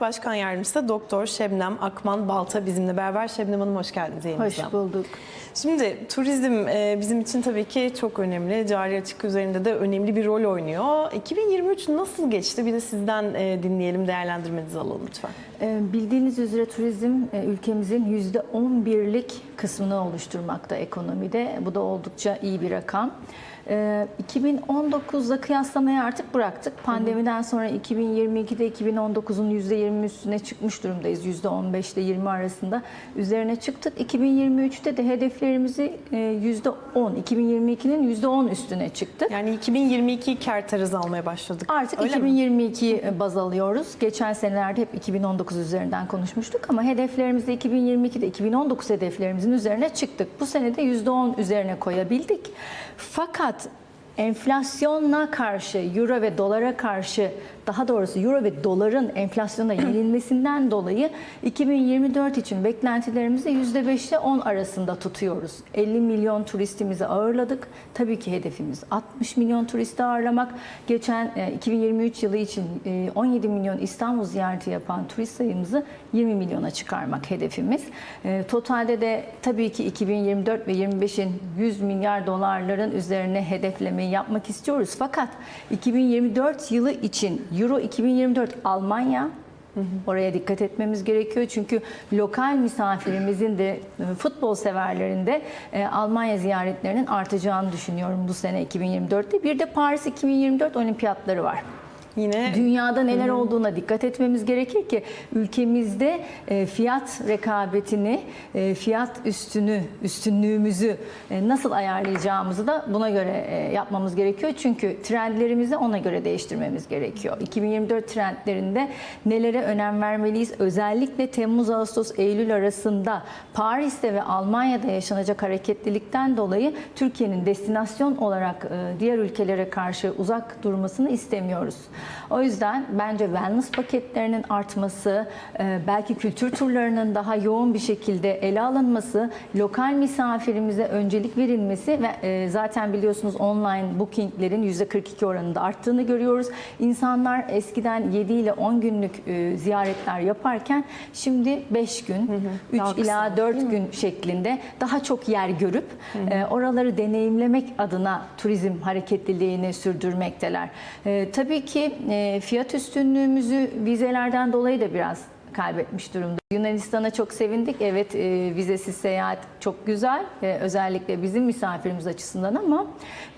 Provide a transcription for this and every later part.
Başkan Yardımcısı Doktor Şebnem Akman Balta bizimle beraber. Şebnem Hanım hoş geldiniz yayınımıza. Hoş bulduk. Şimdi turizm e, bizim için tabii ki çok önemli. Cari açık üzerinde de önemli bir rol oynuyor. 2023 nasıl geçti? Bir de sizden e, dinleyelim, değerlendirmenizi alalım lütfen. Ee, Bildiğiniz üzere turizm e, ülkemizin %11'lik kısmını oluşturmakta ekonomide. Bu da oldukça iyi bir rakam. Ee, 2019'da kıyaslamayı artık bıraktık. Pandemiden sonra 2022'de 2019'un %20 üstüne çıkmış durumdayız. %15 ile 20 arasında üzerine çıktık. 2023'te de hedeflerimizi e, %10, 2022'nin %10 üstüne çıktık. Yani 2022 kar tarızı almaya başladık. Artık Öyle mi? 2022'yi baz alıyoruz. Geçen senelerde hep 2019 üzerinden konuşmuştuk ama hedeflerimizde 2022'de 2019 hedeflerimizin üzerine çıktık. Bu sene de %10 üzerine koyabildik. Fakat enflasyonla karşı, euro ve dolara karşı daha doğrusu euro ve doların enflasyona yenilmesinden dolayı 2024 için beklentilerimizi %5 ile 10 arasında tutuyoruz. 50 milyon turistimizi ağırladık. Tabii ki hedefimiz 60 milyon turisti ağırlamak. Geçen e, 2023 yılı için e, 17 milyon İstanbul ziyareti yapan turist sayımızı 20 milyona çıkarmak hedefimiz. E, Totalde de tabii ki 2024 ve 25'in 100 milyar dolarların üzerine hedeflemeyi yapmak istiyoruz. Fakat 2024 yılı için Euro 2024 Almanya Oraya dikkat etmemiz gerekiyor çünkü lokal misafirimizin de e, futbol severlerinde e, Almanya ziyaretlerinin artacağını düşünüyorum bu sene 2024'te. Bir de Paris 2024 olimpiyatları var. Yine Dünyada neler olduğuna dikkat etmemiz gerekir ki ülkemizde e, fiyat rekabetini, e, fiyat üstünü, üstünlüğümüzü e, nasıl ayarlayacağımızı da buna göre yapmamız gerekiyor. Çünkü trendlerimizi ona göre değiştirmemiz gerekiyor. 2024 trendlerinde nelere önem vermeliyiz? Özellikle Temmuz, Ağustos, Eylül arasında Paris'te ve Almanya'da yaşanacak hareketlilikten dolayı Türkiye'nin destinasyon olarak diğer ülkelere karşı uzak durmasını istemiyoruz. O yüzden bence wellness paketlerinin artması, e, belki kültür turlarının daha yoğun bir şekilde ele alınması, lokal misafirimize öncelik verilmesi ve e, zaten biliyorsunuz online bookinglerin %42 oranında arttığını görüyoruz. İnsanlar eskiden 7 ile 10 günlük e, ziyaretler yaparken şimdi 5 gün, 3 Daha kısa, ila 4 gün şeklinde daha çok yer görüp e, oraları deneyimlemek adına turizm hareketliliğini sürdürmekteler. Tabii ki e, fiyat üstünlüğümüzü vizelerden dolayı da biraz kaybetmiş durumda. Yunanistan'a çok sevindik. Evet e, vizesiz seyahat çok güzel. E, özellikle bizim misafirimiz açısından ama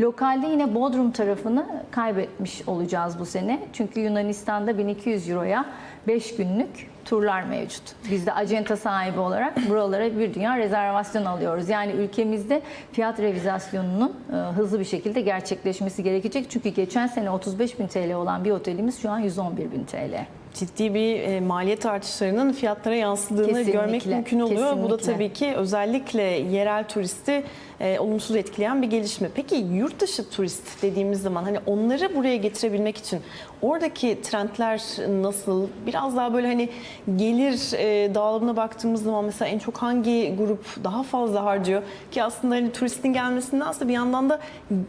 lokalde yine Bodrum tarafını kaybetmiş olacağız bu sene. Çünkü Yunanistan'da 1200 euroya 5 günlük turlar mevcut. Biz de acenta sahibi olarak buralara bir dünya rezervasyon alıyoruz. Yani ülkemizde fiyat revizasyonunun e, hızlı bir şekilde gerçekleşmesi gerekecek. Çünkü geçen sene 35 bin TL olan bir otelimiz şu an 111 bin TL. ciddi bir e, maliyet artışlarının fiyatlara yansıdığını Kesinlikle, görmek mümkün oluyor. Bu da kesinlikle. tabii ki özellikle yerel turisti e, olumsuz etkileyen bir gelişme. Peki yurt dışı turist dediğimiz zaman hani onları buraya getirebilmek için oradaki trendler nasıl? Biraz daha böyle hani gelir e, dağılımına baktığımız zaman mesela en çok hangi grup daha fazla harcıyor? Ki aslında hani turistin gelmesindense bir yandan da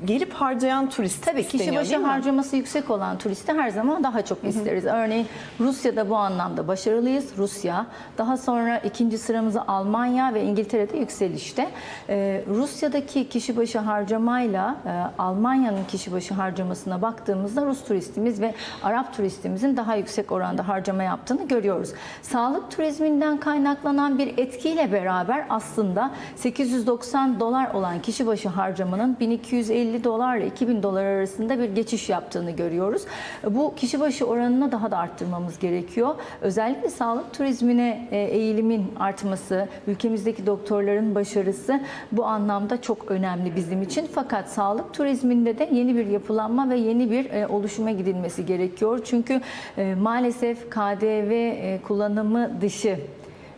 gelip harcayan turist Tabii kişi başı harcaması yüksek olan turisti her zaman daha çok isteriz. Örneğin Rusya'da bu anlamda başarılıyız. Rusya. Daha sonra ikinci sıramızı Almanya ve İngiltere'de yükselişte. Ee, Rusya'daki kişi başı harcamayla e, Almanya'nın kişi başı harcamasına baktığımızda Rus turistimiz ve Arap turistimizin daha yüksek oranda harcama yaptığını görüyoruz. Sağlık turizminden kaynaklanan bir etkiyle beraber aslında 890 dolar olan kişi başı harcamanın 1250 dolar ile 2000 dolar arasında bir geçiş yaptığını görüyoruz. Bu kişi başı oranını daha da arttırmamız gerekiyor. Özellikle sağlık turizmine e, eğilimin artması, ülkemizdeki doktorların başarısı bu anlamda çok önemli bizim için. Fakat sağlık turizminde de yeni bir yapılanma ve yeni bir e, oluşuma gidilmesi gerekiyor. Çünkü e, maalesef KDV e, kullanımı dışı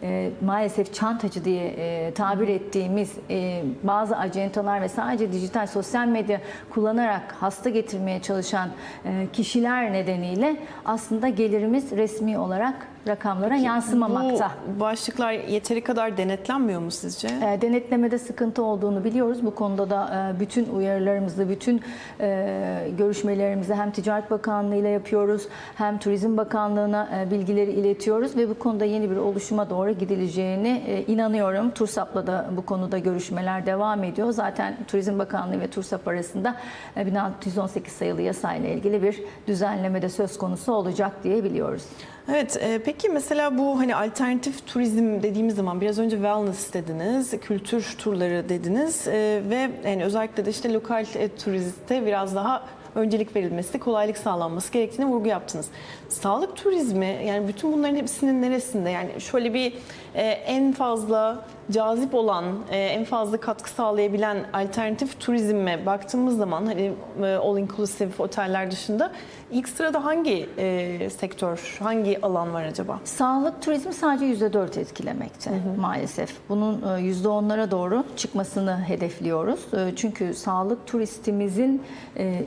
e, maalesef çantacı diye e, tabir ettiğimiz e, bazı acenteler ve sadece dijital sosyal medya kullanarak hasta getirmeye çalışan e, kişiler nedeniyle aslında gelirimiz resmi olarak rakamlara yansımamakta. Bu başlıklar yeteri kadar denetlenmiyor mu sizce? E, Denetlemede sıkıntı olduğunu biliyoruz. Bu konuda da e, bütün uyarılarımızı, bütün e, görüşmelerimizi hem Ticaret Bakanlığı ile yapıyoruz, hem Turizm Bakanlığı'na e, bilgileri iletiyoruz ve bu konuda yeni bir oluşuma doğru gidileceğini e, inanıyorum. TURSAP'la da bu konuda görüşmeler devam ediyor. Zaten Turizm Bakanlığı ve TURSAP arasında e, 1618 sayılı yasayla ilgili bir düzenleme de söz konusu olacak diye biliyoruz. Evet, e, peki mesela bu hani alternatif turizm dediğimiz zaman biraz önce wellness dediniz, kültür turları dediniz e, ve yani özellikle de işte lokal e, turizmde biraz daha öncelik verilmesi, kolaylık sağlanması gerektiğini vurgu yaptınız. Sağlık turizmi yani bütün bunların hepsinin neresinde? Yani şöyle bir e, en fazla cazip olan, e, en fazla katkı sağlayabilen alternatif turizme baktığımız zaman hani e, all inclusive oteller dışında ilk sırada hangi e, sektör, hangi alan var acaba? Sağlık turizmi sadece %4 etkilemekte maalesef. Bunun e, %10'lara doğru çıkmasını hedefliyoruz. Çünkü sağlık turistimizin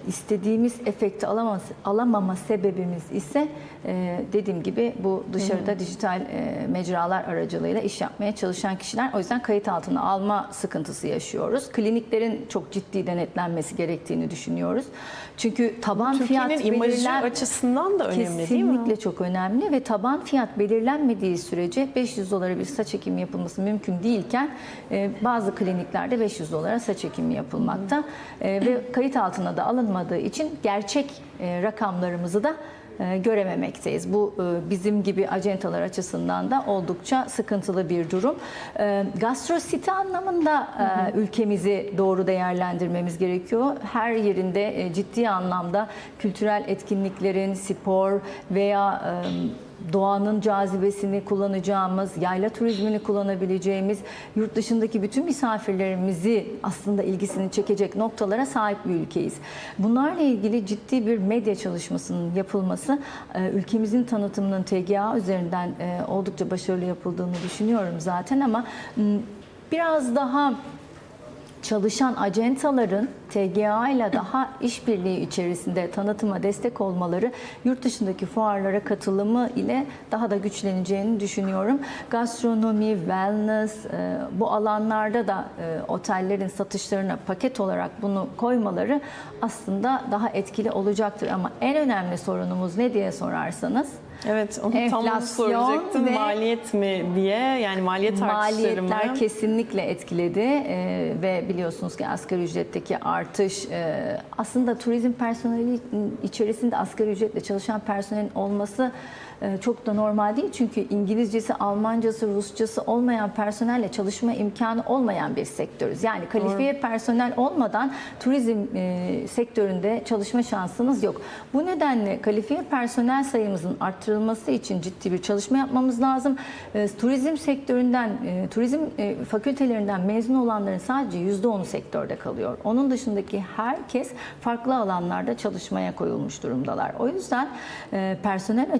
istediğimiz efekti alamaz, alamama sebebimiz ise dediğim gibi bu dışarıda dijital e, mecralar aracılığıyla iş yapmaya çalışan kişiler. O yüzden kayıt altına alma sıkıntısı yaşıyoruz. Kliniklerin çok ciddi denetlenmesi gerektiğini düşünüyoruz. Çünkü taban fiyat Türkiye'nin imajı belirlen- açısından da önemli değil mi? Kesinlikle çok önemli ve taban fiyat belirlenmediği sürece 500 dolara bir saç ekimi yapılması mümkün değilken e, bazı kliniklerde 500 dolara saç ekimi yapılmakta E, ve kayıt altına da alınmadığı için gerçek e, rakamlarımızı da görememekteyiz. Bu e, bizim gibi acentalar açısından da oldukça sıkıntılı bir durum. E, Gastrosite anlamında e, ülkemizi doğru değerlendirmemiz gerekiyor. Her yerinde e, ciddi anlamda kültürel etkinliklerin, spor veya e, doğanın cazibesini kullanacağımız, yayla turizmini kullanabileceğimiz, yurt dışındaki bütün misafirlerimizi aslında ilgisini çekecek noktalara sahip bir ülkeyiz. Bunlarla ilgili ciddi bir medya çalışmasının yapılması, e, ülkemizin tanıtımının TGA üzerinden e, oldukça başarılı yapıldığını düşünüyorum zaten ama biraz daha çalışan acentaların TGA ile daha işbirliği içerisinde tanıtıma destek olmaları yurt dışındaki fuarlara katılımı ile daha da güçleneceğini düşünüyorum. Gastronomi, wellness e, bu alanlarda da e, otellerin satışlarına paket olarak bunu koymaları aslında daha etkili olacaktır ama en önemli sorunumuz ne diye sorarsanız Evet, onu tam Enflasyon soracaktım. ve- Maliyet mi diye yani maliyet artışları mı? Maliyetler kesinlikle etkiledi Ee, ve biliyorsunuz ki asgari ücretteki artış e, aslında turizm personeli içerisinde asgari ücretle çalışan personelin olması çok da normal değil. Çünkü İngilizcesi, Almancası, Rusçası olmayan personelle çalışma imkanı olmayan bir sektörüz. Yani kalifiye personel olmadan turizm e, sektöründe çalışma şansınız yok. Bu nedenle kalifiye personel sayımızın arttırılması için ciddi bir çalışma yapmamız lazım. E, turizm sektöründen, e, turizm e, fakültelerinden mezun olanların sadece %10'u sektörde kalıyor. Onun dışındaki herkes farklı alanlarda çalışmaya koyulmuş durumdalar. O yüzden personel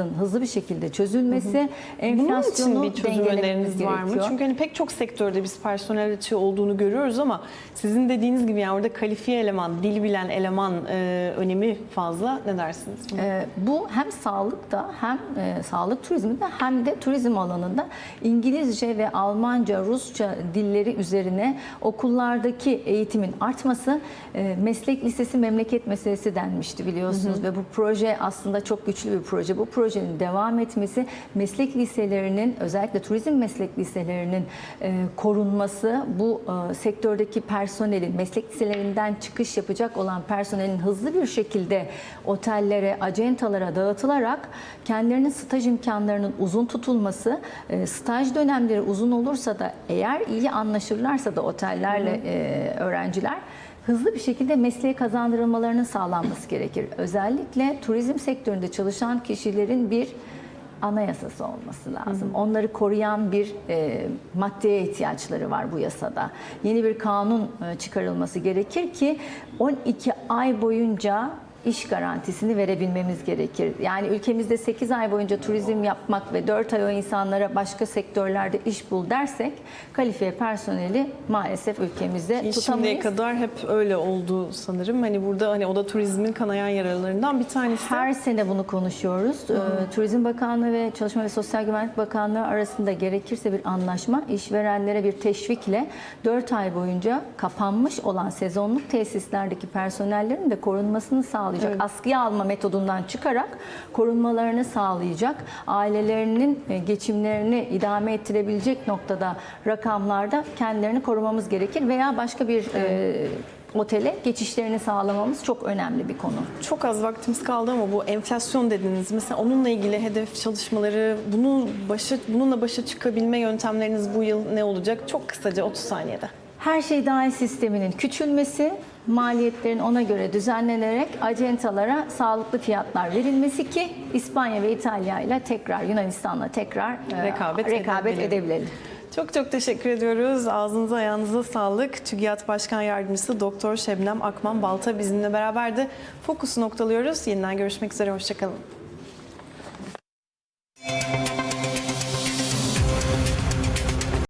açığımızın hızlı bir şekilde çözülmesi, Bunun için enflasyonu bir çözüm öneriniz var mı? Çünkü hani pek çok sektörde biz personel açığı olduğunu görüyoruz ama sizin dediğiniz gibi yani orada kalifiye eleman, dil bilen eleman e, önemi fazla. Ne dersiniz? Ee, Bu hem sağlıkta hem e, sağlık turizminde hem de turizm alanında İngilizce ve Almanca, Rusça dilleri üzerine okullardaki eğitimin artması e, meslek lisesi memleket meselesi denmişti biliyorsunuz ve bu proje aslında çok güçlü bir proje. Bu projenin devam etmesi meslek liselerinin özellikle turizm meslek liselerinin e, korunması bu e, sektördeki personelin meslek liselerinden çıkış yapacak olan personelin hızlı bir şekilde otellere, acentalara dağıtılarak kendilerinin staj imkanlarının uzun tutulması, e, staj dönemleri uzun olursa da eğer iyi anlaşırlarsa da otellerle e, öğrenciler hızlı bir şekilde mesleğe kazandırılmalarının sağlanması gerekir. Özellikle turizm sektöründe çalışan kişilerin bir anayasası olması lazım. Onları koruyan bir e, maddeye ihtiyaçları var bu yasada. Yeni bir kanun e, çıkarılması gerekir ki 12 ay boyunca iş garantisini verebilmemiz gerekir. Yani ülkemizde 8 ay boyunca turizm yapmak ve 4 ay o insanlara başka sektörlerde iş bul dersek kalifiye personeli maalesef ülkemizde Şimdiye tutamayız. kadar hep öyle oldu sanırım. Hani burada hani o da turizmin kanayan yaralarından bir tanesi. Her sene bunu konuşuyoruz. Ee, Turizm Bakanlığı ve Çalışma ve Sosyal Güvenlik Bakanlığı arasında gerekirse bir anlaşma, işverenlere bir teşvikle 4 ay boyunca kapanmış olan sezonluk tesislerdeki personellerin de korunmasını sağlayacak. Askıya alma metodundan çıkarak korunmalarını sağlayacak. Ailelerinin e, geçimlerini idame ettirebilecek noktada rakamlarda kendilerini korumamız gerekir veya başka bir e, otele geçişlerini sağlamamız çok önemli bir konu. Çok az vaktimiz kaldı ama bu enflasyon dediniz. Mesela onunla ilgili hedef çalışmaları, bunu başa, bununla başa çıkabilme yöntemleriniz bu yıl ne olacak? Çok kısaca 30 saniyede. Her şey dahil sisteminin küçülmesi, maliyetlerin ona göre düzenlenerek acentalara sağlıklı fiyatlar verilmesi ki İspanya ve İtalya ile tekrar Yunanistan'la tekrar e, Rekabet rekabet edebilelim. edebilelim. Çok çok teşekkür ediyoruz. Ağzınıza ayağınıza sağlık. TÜGİAD Başkan Yardımcısı Doktor Şebnem Akman Balta bizimle beraberdi. Fokusu noktalıyoruz. Yeniden görüşmek üzere. Hoşçakalın.